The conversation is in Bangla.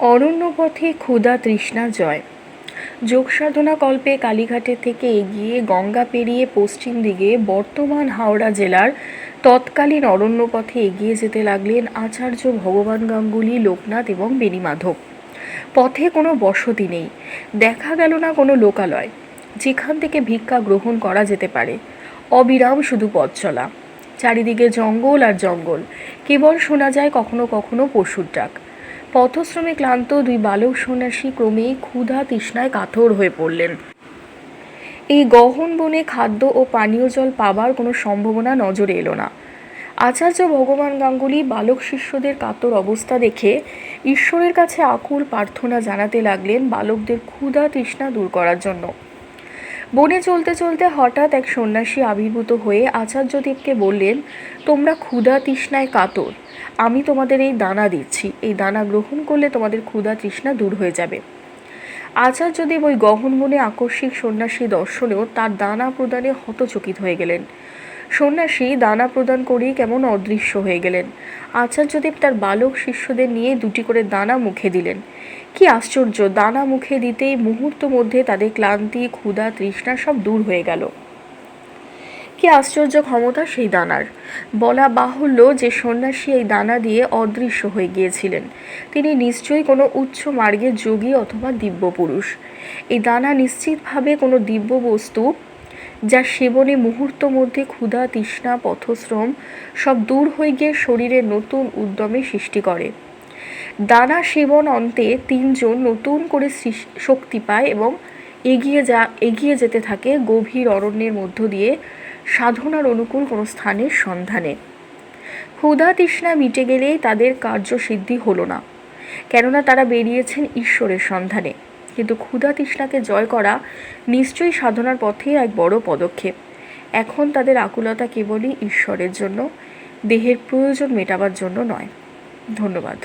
অরণ্যপথে ক্ষুধা তৃষ্ণা জয়। যোগসাধনা কল্পে কালীঘাটের থেকে এগিয়ে গঙ্গা পেরিয়ে পশ্চিম দিকে বর্তমান হাওড়া জেলার তৎকালীন অরণ্যপথে এগিয়ে যেতে লাগলেন আচার্য ভগবান গাঙ্গুলি, লোকনাথ এবং বেণীমাধব। পথে কোনো বসতি নেই, দেখা গেল না কোনো লোকালয়। যেখান থেকে ভিক্ষা গ্রহণ করা যেতে পারে। অবিরাম শুধু পথ চলা। চারিদিকে জঙ্গল আর জঙ্গল। কেবল শোনা যায় কখনো কখনো পশুর ডাক। পথশ্রমে ক্লান্ত দুই বালক সন্ন্যাসী ক্রমেই ক্ষুধা তৃষ্ণায় কাতর হয়ে পড়লেন। এই গহন বনে খাদ্য ও পানীয় জল পাবার কোনো সম্ভাবনা নজরে এলো না। আচার্য ভগবান গাঙ্গুলি বালক শিষ্যদের কাতর অবস্থা দেখে ঈশ্বরের কাছে আকুল প্রার্থনা জানাতে লাগলেন বালকদের ক্ষুধা তৃষ্ণা দূর করার জন্য। বনে চলতে চলতে হঠাৎ এক সন্ন্যাসী আবির্ভূত হয়ে আচার্যদেবকে বললেন, তোমরা ক্ষুধা তৃষ্ণায় কাতর। আমি তোমাদের এই দানা দিচ্ছি। এই দানা গ্রহণ করলে তোমাদের ক্ষুধা তৃষ্ণা দূর হয়ে যাবে। আচার্যদেব ওই গহন মনে আকস্মিক সন্ন্যাসী দর্শনেও তার দানা প্রদানে হতচকিত হয়ে গেলেন। সন্ন্যাসী দানা প্রদান করেই কেমন অদৃশ্য হয়ে গেলেন। আচার্যদেব তার বালক শিষ্যদের নিয়ে দুটি করে দানা মুখে দিলেন। কি আশ্চর্য, দানা মুখে দিতেই মুহূর্ত মধ্যে তাদের ক্লান্তি, ক্ষুধা, তৃষ্ণা সব দূর হয়ে গেল। কি আশ্চর্য ক্ষমতা সেই দানার। বলা বাহুল্য যে সন্ন্যাসী এই দানা দিয়ে অদৃশ্য হয়ে গিয়েছিলেন। তিনি নিশ্চয়ই কোনো উচ্চ মার্গের যোগী অথবা দিব্য পুরুষ এই দানা নিশ্চিতভাবে কোনো দিব্য বস্তু যা সেবনে মুহূর্ত মধ্যে ক্ষুধা, তৃষ্ণা, পথশ্রম সব দূর হয়ে গিয়ে শরীরে নতুন উদ্যমে সৃষ্টি করে। দানা সেবন অন্তে তিনজন নতুন করে শক্তি পায় এবং এগিয়ে যা এগিয়ে যেতে থাকে গভীর অরণ্যের মধ্য দিয়ে সাধনার অনুকূল কোনো স্থানের সন্ধানে। ক্ষুধা, তৃষ্ণা মিটে গেলেই তাদের কার্যসিদ্ধি হলো না, কেননা তারা বেরিয়েছেন ঈশ্বরের সন্ধানে। কিন্তু ক্ষুধা তৃষ্ণাকে জয় করা নিশ্চয়ই সাধনার পথেই এক বড় পদক্ষেপ। এখন তাদের আকুলতা কেবলই ঈশ্বরের জন্য, দেহের প্রয়োজন মেটাবার জন্য নয়। ধন্যবাদ।